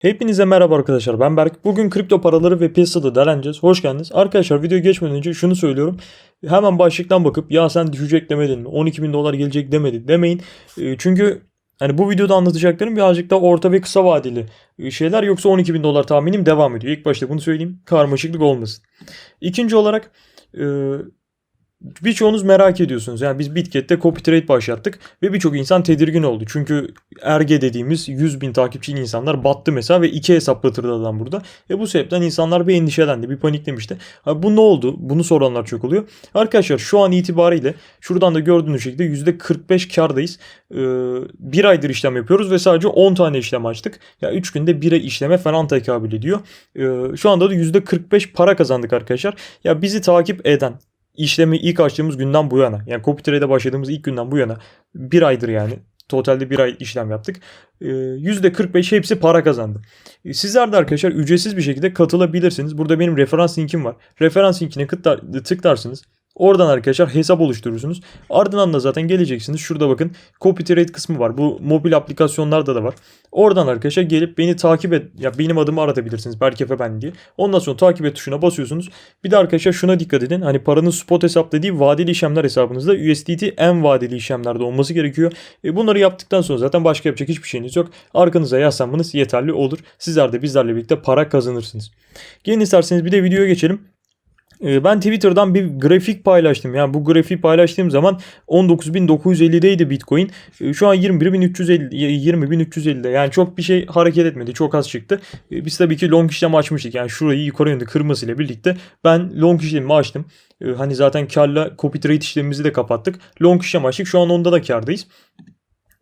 Hepinize merhaba arkadaşlar ben Berk. Bugün kripto paraları ve piyasada değerleneceğiz. Hoş geldiniz. Arkadaşlar video geçmeden önce şunu söylüyorum. Hemen başlıktan bakıp ya sen düşecek demedin mi? 12 bin dolar gelecek demedin demeyin. E, Çünkü hani bu videoda anlatacaklarım birazcık da orta ve kısa vadeli e, şeyler. Yoksa 12 bin dolar tahminim devam ediyor. İlk başta bunu söyleyeyim. Karmaşıklık olmasın. İkinci olarak e, Birçoğunuz merak ediyorsunuz. Yani biz Bitket'te copy trade başlattık ve birçok insan tedirgin oldu. Çünkü erge dediğimiz 100 bin takipçili insanlar battı mesela ve iki hesaplatırdı adam burada. Ve bu sebepten insanlar bir endişelendi, bir paniklemişti. Ha, bu ne oldu? Bunu soranlar çok oluyor. Arkadaşlar şu an itibariyle şuradan da gördüğünüz şekilde %45 kardayız. Ee, bir aydır işlem yapıyoruz ve sadece 10 tane işlem açtık. Ya 3 günde bir ay işleme falan tekabül ediyor. Ee, şu anda da %45 para kazandık arkadaşlar. Ya bizi takip eden işlemi ilk açtığımız günden bu yana yani copy trade'e başladığımız ilk günden bu yana bir aydır yani totalde bir ay işlem yaptık. Ee, %45 hepsi para kazandı. Ee, Sizler de arkadaşlar ücretsiz bir şekilde katılabilirsiniz. Burada benim referans linkim var. Referans linkine tıklar- tıklarsınız. Oradan arkadaşlar hesap oluşturursunuz. Ardından da zaten geleceksiniz. Şurada bakın copy trade kısmı var. Bu mobil aplikasyonlarda da var. Oradan arkadaşlar gelip beni takip et. Ya benim adımı aratabilirsiniz. Berkefe ben diye. Ondan sonra takip et tuşuna basıyorsunuz. Bir de arkadaşlar şuna dikkat edin. Hani paranın spot hesap dediği vadeli işlemler hesabınızda USDT en vadeli işlemlerde olması gerekiyor. E bunları yaptıktan sonra zaten başka yapacak hiçbir şeyiniz yok. Arkanıza yaslanmanız yeterli olur. Sizler de bizlerle birlikte para kazanırsınız. Gelin isterseniz bir de videoya geçelim. Ee, Ben Twitter'dan bir grafik paylaştım. Yani bu grafiği paylaştığım zaman 19.950'deydi Bitcoin. Ee, Şu an 21.350 20.350'de. Yani çok bir şey hareket etmedi. Çok az çıktı. Ee, Biz tabii ki long işlem açmıştık. Yani şurayı yukarı yönde kırmasıyla birlikte ben long işlemimi açtım. Hani zaten karla copy trade işlemimizi de kapattık. Long işlem açtık. Şu an onda da kardayız.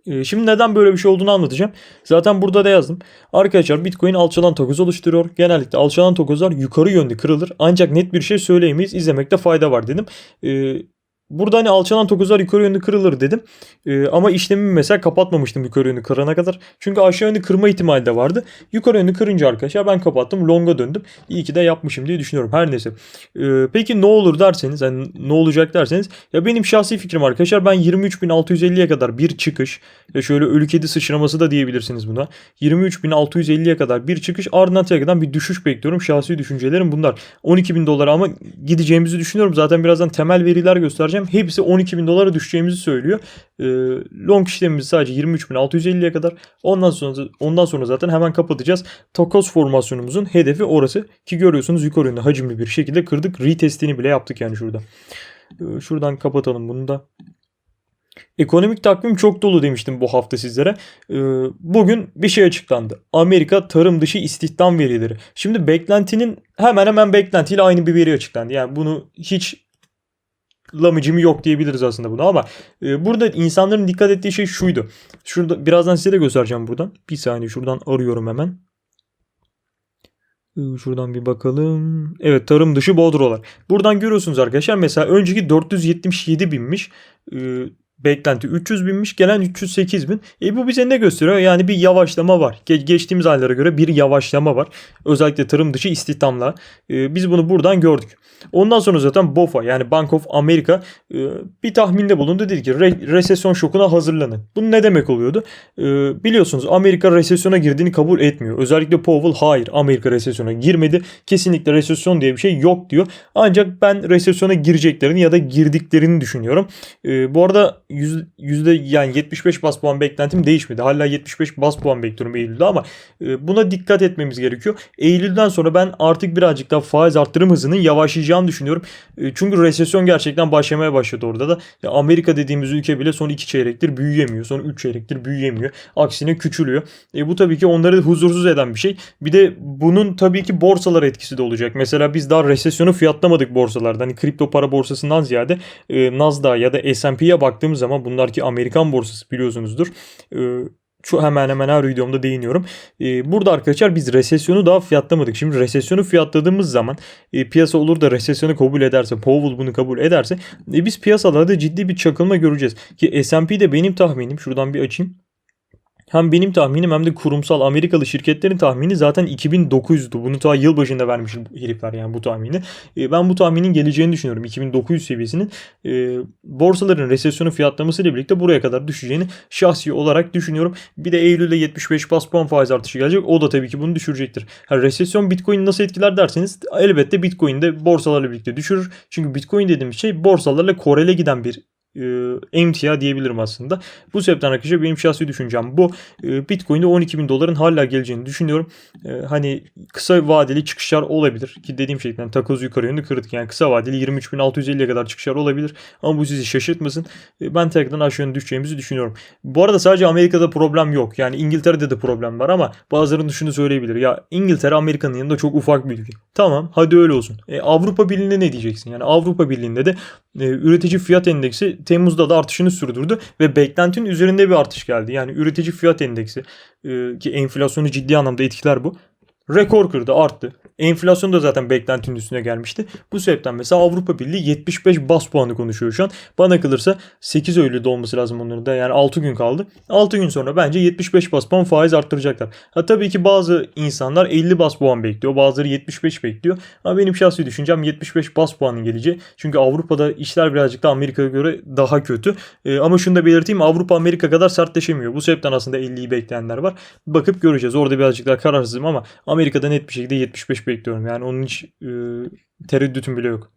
Ee, Şimdi neden böyle bir şey olduğunu anlatacağım. Zaten burada da yazdım. Arkadaşlar Bitcoin alçalan takoz oluşturuyor. Genellikle alçalan takozlar yukarı yönde kırılır. Ancak net bir şey söyleyemeyiz. İzlemekte fayda var dedim. Burada hani alçalan takozlar yukarı yönde kırılır dedim. Ee, ama işlemimi mesela kapatmamıştım yukarı yönde kırana kadar. Çünkü aşağı yönde kırma ihtimali de vardı. Yukarı yönde kırınca arkadaşlar ben kapattım. Long'a döndüm. İyi ki de yapmışım diye düşünüyorum. Her neyse. Ee, peki ne olur derseniz, hani ne olacak derseniz. Ya benim şahsi fikrim arkadaşlar ben 23.650'ye kadar bir çıkış. Ya şöyle ölü kedi sıçraması da diyebilirsiniz buna. 23.650'ye kadar bir çıkış ardından tekrardan bir düşüş bekliyorum. Şahsi düşüncelerim bunlar. 12.000 dolara ama gideceğimizi düşünüyorum. Zaten birazdan temel veriler göstereceğim. Hepsi 12.000 dolara düşeceğimizi söylüyor. Ee, long işlemimiz sadece 23.650'ye kadar. Ondan sonra ondan sonra zaten hemen kapatacağız. Takoz formasyonumuzun hedefi orası ki görüyorsunuz yukarı yönde hacimli bir şekilde kırdık. Retestini bile yaptık yani şurada. Ee, şuradan kapatalım bunu da. Ekonomik takvim çok dolu demiştim bu hafta sizlere. Ee, Bugün bir şey açıklandı. Amerika tarım dışı istihdam verileri. Şimdi beklentinin hemen hemen beklentiyle aynı bir veri açıklandı. Yani bunu hiç lamıcımı yok diyebiliriz aslında bunu ama e, burada insanların dikkat ettiği şey şuydu. Şurada birazdan size de göstereceğim buradan. Bir saniye şuradan arıyorum hemen. Şuradan bir bakalım. Evet tarım dışı bodrolar. Buradan görüyorsunuz arkadaşlar mesela önceki 477 binmiş. Ee, beklenti 300 binmiş gelen 308 bin. E bu bize ne gösteriyor? Yani bir yavaşlama var. Ge- geçtiğimiz aylara göre bir yavaşlama var. Özellikle tarım dışı istihdamla. E, biz bunu buradan gördük. Ondan sonra zaten BOFA yani Bank of America e, bir tahminde bulundu. Dedi ki re- resesyon şokuna hazırlanın. Bu ne demek oluyordu? E, biliyorsunuz Amerika resesyona girdiğini kabul etmiyor. Özellikle Powell hayır Amerika resesyona girmedi. Kesinlikle resesyon diye bir şey yok diyor. Ancak ben resesyona gireceklerini ya da girdiklerini düşünüyorum. E, bu arada yüzde yani 75 bas puan beklentim değişmedi. Hala 75 bas puan bekliyorum Eylül'de ama e, buna dikkat etmemiz gerekiyor. Eylül'den sonra ben artık birazcık daha faiz arttırım hızının yavaşlayacağını düşünüyorum. E, çünkü resesyon gerçekten başlamaya başladı orada da. Ya Amerika dediğimiz ülke bile son 2 çeyrektir büyüyemiyor. Son 3 çeyrektir büyüyemiyor. Aksine küçülüyor. E, bu tabii ki onları huzursuz eden bir şey. Bir de bunun tabii ki borsalar etkisi de olacak. Mesela biz daha resesyonu fiyatlamadık borsalarda. Hani kripto para borsasından ziyade e, Nasdaq ya da S&P'ye baktığımız zaman bunlar ki Amerikan borsası biliyorsunuzdur. E, şu hemen hemen her videomda değiniyorum. E, burada arkadaşlar biz resesyonu daha fiyatlamadık. Şimdi resesyonu fiyatladığımız zaman e, piyasa olur da resesyonu kabul ederse, Powell bunu kabul ederse e, biz piyasalarda ciddi bir çakılma göreceğiz. Ki S&P'de benim tahminim şuradan bir açayım. Hem benim tahminim hem de kurumsal Amerikalı şirketlerin tahmini zaten 2900'du. Bunu ta yıl başında vermiş herifler yani bu tahmini. E, ben bu tahminin geleceğini düşünüyorum. 2900 seviyesinin e, borsaların resesyonu fiyatlaması ile birlikte buraya kadar düşeceğini şahsi olarak düşünüyorum. Bir de Eylül'de 75 bas puan faiz artışı gelecek. O da tabii ki bunu düşürecektir. Ha, resesyon Bitcoin nasıl etkiler derseniz elbette Bitcoin de borsalarla birlikte düşürür. Çünkü Bitcoin dediğimiz şey borsalarla korele giden bir emtia diyebilirim aslında. Bu sebepten arkadaşlar benim şahsi düşüncem bu. E, Bitcoin'de 12 bin doların hala geleceğini düşünüyorum. E, hani kısa vadeli çıkışlar olabilir. Ki dediğim şeyden yani takoz yukarı yönlü kırdık. Yani kısa vadeli 23.650'ye kadar çıkışlar olabilir. Ama bu sizi şaşırtmasın. E, ben tekrardan aşağı yönlü düşeceğimizi düşünüyorum. Bu arada sadece Amerika'da problem yok. Yani İngiltere'de de problem var ama bazılarının şunu söyleyebilir. Ya İngiltere Amerika'nın yanında çok ufak bir ülke. Tamam hadi öyle olsun. E, Avrupa Birliği'nde ne diyeceksin? Yani Avrupa Birliği'nde de e, üretici fiyat endeksi Temmuz'da da artışını sürdürdü ve beklentinin üzerinde bir artış geldi. Yani üretici fiyat endeksi e, ki enflasyonu ciddi anlamda etkiler bu. Rekor kırdı arttı. Enflasyon da zaten beklentinin üstüne gelmişti. Bu sebepten mesela Avrupa Birliği 75 bas puanı konuşuyor şu an. Bana kalırsa 8 Eylül'de olması lazım onların da. Yani 6 gün kaldı. 6 gün sonra bence 75 bas puan faiz arttıracaklar. Ha tabii ki bazı insanlar 50 bas puan bekliyor. Bazıları 75 bekliyor. Ama benim şahsi düşüncem 75 bas puanın geleceği. Çünkü Avrupa'da işler birazcık da Amerika'ya göre daha kötü. Ee, ama şunu da belirteyim Avrupa Amerika kadar sertleşemiyor. Bu sebepten aslında 50'yi bekleyenler var. Bakıp göreceğiz. Orada birazcık daha kararsızım ama Amerika'da net bir şekilde 75 bekliyorum. Yani onun hiç e, tereddütüm bile yok.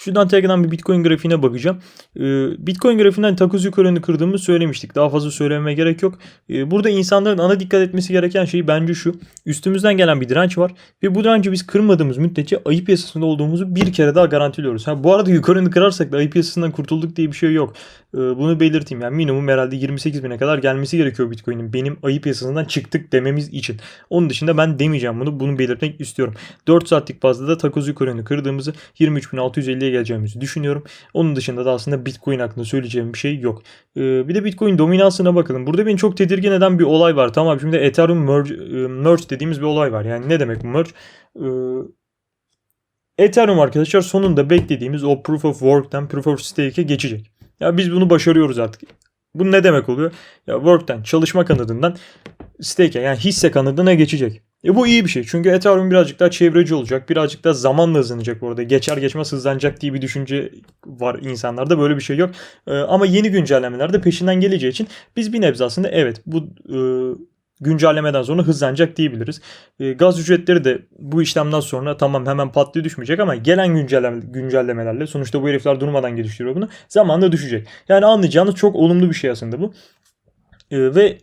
Şuradan tekrardan bir Bitcoin grafiğine bakacağım. Ee, Bitcoin grafiğinden takoz yukarını kırdığımı söylemiştik. Daha fazla söylememe gerek yok. Ee, burada insanların ana dikkat etmesi gereken şey bence şu. Üstümüzden gelen bir direnç var. Ve bu direnci biz kırmadığımız müddetçe ayı piyasasında olduğumuzu bir kere daha garantiliyoruz. Ha, bu arada yukarını kırarsak da ayı piyasasından kurtulduk diye bir şey yok. Ee, bunu belirteyim. Yani minimum herhalde 28 bine kadar gelmesi gerekiyor Bitcoin'in. Benim ayı piyasasından çıktık dememiz için. Onun dışında ben demeyeceğim bunu. Bunu belirtmek istiyorum. 4 saatlik bazda da takoz yukarını kırdığımızı 23.650'ye geleceğimizi düşünüyorum. Onun dışında da aslında Bitcoin hakkında söyleyeceğim bir şey yok. Ee, bir de Bitcoin dominansına bakalım. Burada beni çok tedirgin eden bir olay var. Tamam şimdi Ethereum merge, e, merge dediğimiz bir olay var. Yani ne demek bu merge? Ee, Ethereum arkadaşlar sonunda beklediğimiz o Proof of Work'ten Proof of Stake'e geçecek. Ya biz bunu başarıyoruz artık. Bu ne demek oluyor? Ya Work'ten çalışma kanadından stake'e yani hisse kanadına geçecek. E bu iyi bir şey. Çünkü Ethereum birazcık daha çevreci olacak. Birazcık daha zamanla hızlanacak bu arada. Geçer geçmez hızlanacak diye bir düşünce var insanlarda. Böyle bir şey yok. E, ama yeni güncellemeler de peşinden geleceği için biz bir nebze aslında evet bu e, güncellemeden sonra hızlanacak diyebiliriz. E, gaz ücretleri de bu işlemden sonra tamam hemen patlıyor düşmeyecek ama gelen güncelleme, güncellemelerle sonuçta bu herifler durmadan geliştiriyor bunu. Zamanla düşecek. Yani anlayacağınız çok olumlu bir şey aslında bu. E, ve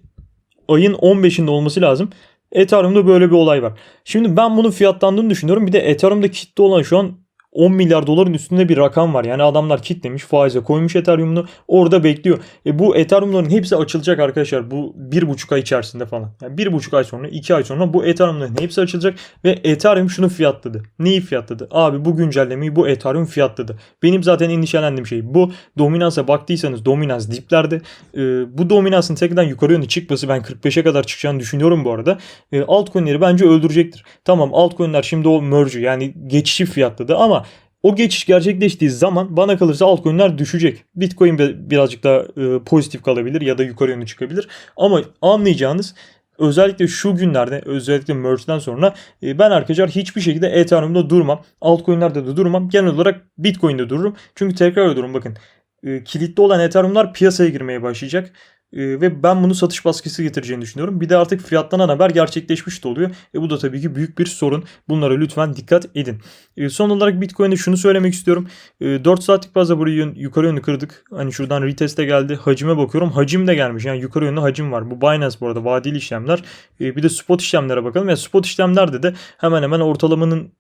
ayın 15'inde olması lazım. Ethereum'da böyle bir olay var. Şimdi ben bunun fiyatlandığını düşünüyorum. Bir de Ethereum'da kitle olan şu an 10 milyar doların üstünde bir rakam var. Yani adamlar kitlemiş faize koymuş Ethereum'unu orada bekliyor. E bu Ethereum'ların hepsi açılacak arkadaşlar bu bir buçuk ay içerisinde falan. Yani bir buçuk ay sonra iki ay sonra bu Ethereum'ların hepsi açılacak ve Ethereum şunu fiyatladı. Neyi fiyatladı? Abi bu güncellemeyi bu Ethereum fiyatladı. Benim zaten endişelendiğim şey bu. Dominansa baktıysanız dominans diplerde. E, bu dominansın tekrardan yukarı yönlü çıkması ben 45'e kadar çıkacağını düşünüyorum bu arada. E, altcoin'leri bence öldürecektir. Tamam altcoin'ler şimdi o merge yani geçişi fiyatladı ama o geçiş gerçekleştiği zaman bana kalırsa altcoin'ler düşecek. Bitcoin birazcık daha e, pozitif kalabilir ya da yukarı yönlü çıkabilir. Ama anlayacağınız özellikle şu günlerde özellikle merge'den sonra e, ben arkadaşlar hiçbir şekilde Ethereum'da durmam. Altcoin'lerde de durmam. Genel olarak Bitcoin'de dururum. Çünkü tekrar ediyorum bakın. E, kilitli olan Ethereum'lar piyasaya girmeye başlayacak. Ee, ve ben bunu satış baskısı getireceğini düşünüyorum. Bir de artık fiyatlanan haber gerçekleşmiş de oluyor. E bu da tabii ki büyük bir sorun. Bunlara lütfen dikkat edin. E, son olarak Bitcoin'de şunu söylemek istiyorum. E, 4 saatlik bazda burayı yukarı yönlü kırdık. Hani şuradan reteste geldi. Hacime bakıyorum. Hacim de gelmiş. Yani yukarı yönlü hacim var. Bu Binance bu arada vadeli işlemler. E, bir de spot işlemlere bakalım. Yani spot işlemlerde de hemen hemen ortalamanın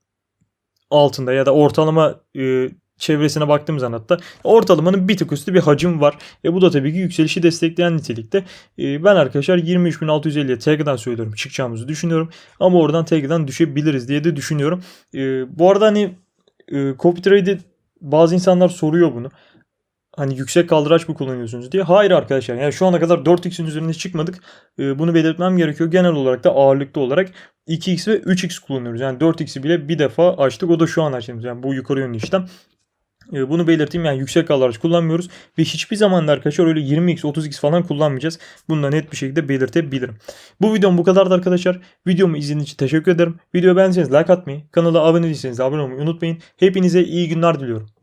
altında ya da ortalama e, çevresine baktığımız zaman ortalamanın bir tık üstü bir hacim var. E bu da tabii ki yükselişi destekleyen nitelikte. E, ben arkadaşlar 23.650'ye tekrardan söylüyorum çıkacağımızı düşünüyorum. Ama oradan tekrardan düşebiliriz diye de düşünüyorum. E, bu arada hani e, copy trade'i bazı insanlar soruyor bunu. Hani yüksek kaldıraç mı kullanıyorsunuz diye. Hayır arkadaşlar. Yani şu ana kadar 4x'in üzerine çıkmadık. E, bunu belirtmem gerekiyor. Genel olarak da ağırlıklı olarak 2x ve 3x kullanıyoruz. Yani 4x'i bile bir defa açtık. O da şu an açtığımız. Yani bu yukarı yönlü işlem. E, Bunu belirteyim yani yüksek alaraj kullanmıyoruz ve hiçbir zaman da arkadaşlar öyle 20x 30x falan kullanmayacağız. Bunu da net bir şekilde belirtebilirim. Bu videom bu kadardı arkadaşlar. Videomu izlediğiniz için teşekkür ederim. Videoyu beğendiyseniz like atmayı, kanala abone değilseniz de abone olmayı unutmayın. Hepinize iyi günler diliyorum.